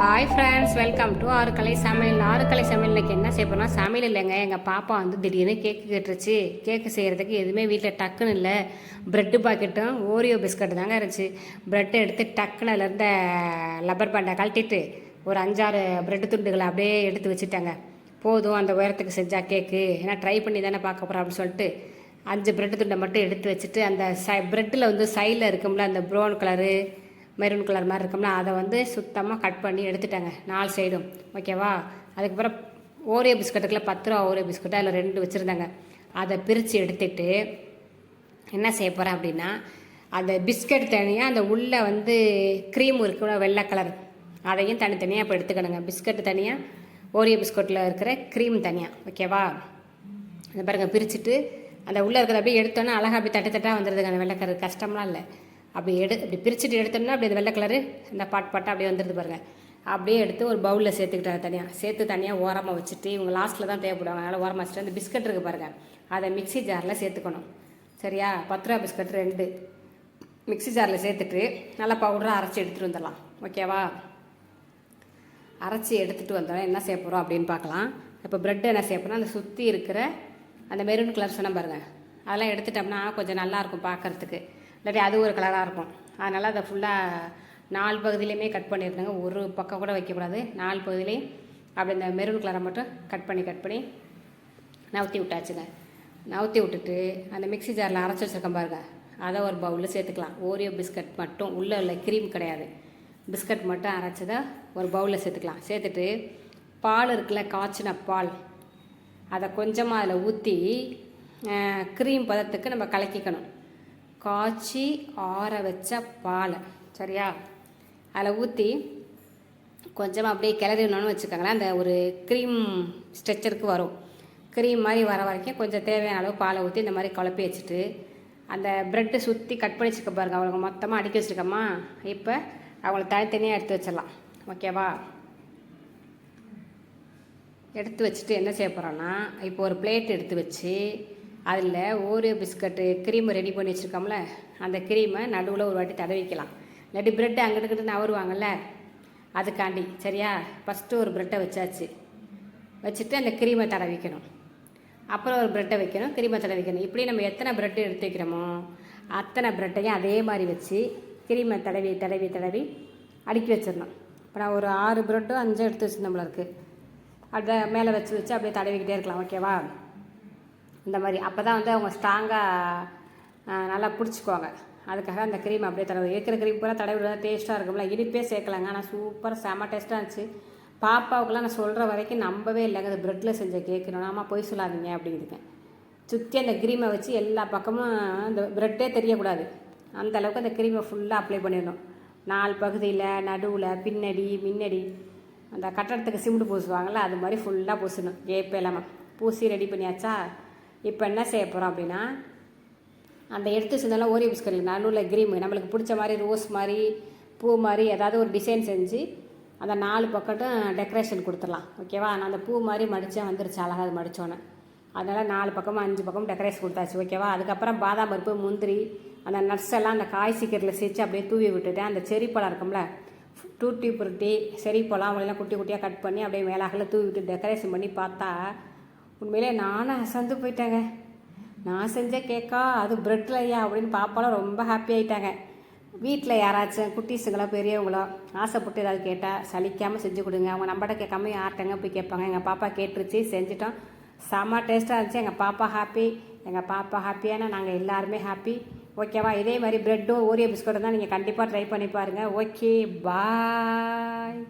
Hi friends welcome to ஆறுக்கலை சமையல். ஆறுக்கலை சமையல் இன்னைக்கு என்ன செய்யப்போனா சமையல் இல்லைங்க. எங்கள் பாப்பா வந்து திடீர்னு கேக்கு கேட்டுருச்சு. கேக்கு செய்கிறதுக்கு எதுவுமே வீட்டில் டக்குன்னு இல்லை. ப்ரெட்டு பாக்கெட்டும் ஓரியோ பிஸ்கட் தாங்க இருந்துச்சு. ப்ரெட்டை எடுத்து டக்குன்னு லப்பர் பேண்டை கழட்டிட்டு ஒரு அஞ்சாறு ப்ரெட்டு துண்டுகளை அப்படியே எடுத்து வச்சுட்டாங்க. போதும் அந்த உயரத்துக்கு செஞ்சால் கேக்கு ஏன்னா ட்ரை பண்ணி தானே பார்க்க போகிறோம் அப்படின்னு சொல்லிட்டு அஞ்சு ப்ரெட்டு துண்டை மட்டும் எடுத்து வச்சுட்டு அந்த சை ப்ரெட்டில் வந்து சைடில் இருக்கும்ல அந்த ப்ரௌன் கலரு மெரூன் கலர் மாதிரி இருக்கும்ல அதை வந்து சுத்தமாக கட் பண்ணி எடுத்துட்டாங்க நாலு சைடும் ஓகேவா அதுக்கப்புறம் ஓரியோ பிஸ்கட்டுக்குள்ள பத்து ரூபா ஓரியோ பிஸ்கட்டு அதில் ரெண்டு வச்சுருந்தாங்க. அதை பிரித்து எடுத்துட்டு என்ன செய்ய போகிறேன் அப்படின்னா அந்த பிஸ்கட் தனியாக அந்த உள்ளே வந்து க்ரீம் இருக்கிற வெள்ளை கலர் அதையும் தனித்தனியாக இப்போ எடுத்துக்கணுங்க. பிஸ்கட் தனியாக ஓரியோ பிஸ்கட்டில் இருக்கிற க்ரீம் தனியாக ஓகேவா அந்த பாருங்க பிரிச்சுட்டு அந்த உள்ளே இருக்கிறத அப்படியே எடுத்தோன்னா அழகாக அப்படியே தட்டு தட்டாக வந்துடுதுங்க அந்த வெள்ளை கலர் கஷ்டம்லாம் இல்லை. அப்படி எடு அப்படி பிரிச்சுட்டு எடுத்தோம்னா அப்படி அந்த வெள்ளை கலரு இந்த பாட் பாட்டாக அப்படியே வந்துடுது பாருங்கள் அப்படியே எடுத்து ஒரு பவுலில் சேர்த்துக்கிட்டாங்க தனியாக சேர்த்து தனியாக ஓரமாக வச்சுட்டு இவங்க லாஸ்ட்டில் தான் தேவைப்படுவாங்க. அதனால் ஓரமாக வச்சுட்டு அந்த பிஸ்கட் இருக்குது பாருங்கள் அதை மிக்ஸி ஜாரில் சேர்த்துக்கணும். சரியா? பத்து ரூபா பிஸ்கட் ரெண்டு. மிக்ஸி ஜாரில் சேர்த்துட்டு நல்லா பவுடராக அரைச்சி எடுத்துகிட்டு வந்துடலாம். ஓகேவா அரைச்சி எடுத்துகிட்டு வந்தோம் என்ன செய்ய போகிறோம் அப்படின்னு பார்க்கலாம். இப்போ ப்ரெட் என்ன செய்ய போகிறோம் அந்த சுற்றி இருக்கிற அந்த மெரூன் கலர் சொன்ன பாருங்கள் அதெல்லாம் எடுத்துட்டோம்னா கொஞ்சம் நல்லாயிருக்கும் பார்க்கறதுக்கு. இல்லாட்டி அது ஒரு கலராக இருக்கும். அதனால் அதை ஃபுல்லாக நாலு பகுதியிலையுமே கட் பண்ணியிருந்தாங்க ஒரு பக்கம் கூட வைக்கக்கூடாது. நாலு பகுதியிலையும் அப்படி இந்த மெரூன் கலரை மட்டும் கட் பண்ணி கட் பண்ணி நவுத்தி விட்டாச்சுங்க. நவுத்தி விட்டுட்டு அந்த மிக்ஸி ஜாரில் அரைச்சி வச்சுருக்கேன் பாருங்க. அதை ஒரு பவுலில் சேர்த்துக்கலாம். ஓரியோ பிஸ்கட் மட்டும். உள்ளே உள்ள க்ரீம் கிடையாது. பிஸ்கட் மட்டும் அரைச்சதை ஒரு பவுலில் சேர்த்துக்கலாம். சேர்த்துட்டு பால் இருக்குல்ல காய்ச்சின பால். அதை கொஞ்சமாக அதில் ஊற்றி க்ரீம் பதத்துக்கு நம்ம கலக்கிக்கணும். காய்ச்சி ஆற வச்ச பாலை. சரியா? அதில் ஊற்றி கொஞ்சமாக அப்படியே கிளறினோன்னு வச்சுக்கோங்களேன். அந்த ஒரு க்ரீம் ஸ்ட்ரெச்சருக்கு வரும். க்ரீம் மாதிரி வர வரைக்கும் கொஞ்சம் தேவையான அளவு பாலை ஊற்றி இந்த மாதிரி குழப்பி வச்சுட்டு அந்த ப்ரெட்டை சுற்றி கட் பண்ணி வச்சுக்க பாருங்க. அவங்களுக்கு மொத்தமாக அடுக்கி வச்சுருக்கோமா? இப்போ அவங்கள தனித்தனியாக எடுத்து வச்சிடலாம். ஓகேவா எடுத்து வச்சுட்டு என்ன செய்ய போகிறோன்னா இப்போ ஒரு பிளேட் எடுத்து வச்சு அதில் ஓரியோ பிஸ்கட்டு க்ரீமை ரெடி பண்ணி வச்சுருக்கோம்ல அந்த க்ரீமை நடுவில் ஒரு வாட்டி தடவிக்கலாம் இல்லாட்டி ப்ரெட்டு அங்கிட்டு நவருவாங்கள்ல அதுக்காண்டி சரியா? ஃபஸ்ட்டு ஒரு ப்ரெட்டை வச்சாச்சு. வச்சுட்டு அந்த க்ரீமை தடவிக்கணும் அப்புறம் ஒரு ப்ரெட்டை வைக்கணும் க்ரீமை தடவிக்கணும் இப்படி நம்ம எத்தனை ப்ரெட்டு எடுத்து வைக்கிறோமோ அத்தனை ப்ரெட்டையும் அதே மாதிரி வச்சு க்ரீமை தடவி தடவி தடவி அடுக்கி வச்சிடணும். இப்போ நான் ஒரு ஆறு ப்ரெட்டும் அஞ்சும் எடுத்து வச்சுருந்தோம்ல இருக்குது அதை மேலே வச்சு வச்சு அப்படியே தடவிக்கிட்டே இருக்கலாம் ஓகேவா இந்த மாதிரி. அப்போ தான் வந்து அவங்க ஸ்ட்ராங்காக நல்லா பிடிச்சிக்குவாங்க. அதுக்காக அந்த க்ரீம் அப்படியே தடவை இருக்கிற க்ரீம் பூரா தடவி விட டேஸ்ட்டாக இருக்கும்ல. இனிப்பே சேர்க்கலாங்க. ஆனால் சூப்பர் செம்ம டேஸ்ட்டாக இருந்துச்சு. பாப்பாவுக்குலாம் நான் சொல்கிற வரைக்கும் நம்பவே இல்லைங்க. அது ப்ரெட்டில் செஞ்ச கேக்கு நாம போய் சொல்லாதீங்க அப்படிங்குதுங்க சுற்றி அந்த க்ரீமை வச்சு எல்லா பக்கமும் அந்த ப்ரெட்டே தெரியக்கூடாது. அந்த அளவுக்கு அந்த க்ரீமை ஃபுல்லாக அப்ளை பண்ணிடணும். நாலு பகுதியில் நடுவில் பின்னடி முன்னடி அந்த கட்டடத்துக்கு சிமெண்ட் பூசுவாங்கள்ல அது மாதிரி ஃபுல்லாக பூசணும். கேப் இல்லாமல் பூசி ரெடி பண்ணியாச்சா? இப்போ என்ன செய்ய போகிறோம் அப்படின்னா அந்த எடுத்து செஞ்சாலும் ஓரியோ பிஸ்கட் நடுவில் க்ரீம் நம்மளுக்கு பிடிச்ச மாதிரி ரோஸ் மாதிரி பூ மாதிரி ஏதாவது ஒரு டிசைன் செஞ்சு அந்த நாலு பக்கட்டும் டெக்கரேஷன் கொடுத்துடலாம். ஓகேவா நான் அந்த பூ மாதிரி மடித்தேன் வந்துருச்சு அழகாக அது மடித்தோன்னே அதனால் நாலு பக்கமும் அஞ்சு பக்கம் டெக்கரேஷன் கொடுத்தாச்சு. ஓகேவா அதுக்கப்புறம் பாதாம் பருப்பு முந்திரி அந்த நட்ஸ் எல்லாம் அந்த காய் சீக்கிரத்தில் சிரித்து அப்படியே தூவி விட்டுட்டேன். அந்த செரி பழம் இருக்கும்ல டூட்டி புருட்டி செரி பழம் அவங்களெல்லாம் குட்டி குட்டியாக கட் பண்ணி அப்படியே மேலாகல தூவி விட்டு டெக்கரேஷன் பண்ணி பார்த்தா உண்மையிலே நானும் அசந்து போயிட்டேங்க. நான் செஞ்ச கேக்கா அது ப்ரெட்டில் ஐயா அப்படின்னு பாப்பாலாம் ரொம்ப ஹாப்பி ஆகிட்டாங்க வீட்டில் யாராச்சும் குட்டீஸுங்களோ பெரியவங்களோ ஆசைப்பட்டு ஏதாவது கேட்டால் சலிக்காமல் செஞ்சு கொடுங்க. அவங்க நம்மகிட்ட கேட்காம யார்கிட்டங்க போய் கேட்பாங்க. எங்கள் பாப்பா கேட்டுருச்சு செஞ்சிட்டோம். செம்ம டேஸ்ட்டாக இருந்துச்சு. எங்கள் பாப்பா ஹாப்பி எங்கள் பாப்பா ஹாப்பியானா நாங்கள் எல்லாருமே ஹாப்பி ஓகேவா இதே மாதிரி ப்ரெட்டும் ஓரியோ பிஸ்கட்டும் தான் நீங்கள் கண்டிப்பாக ட்ரை பண்ணி பாருங்கள் ஓகே பாய்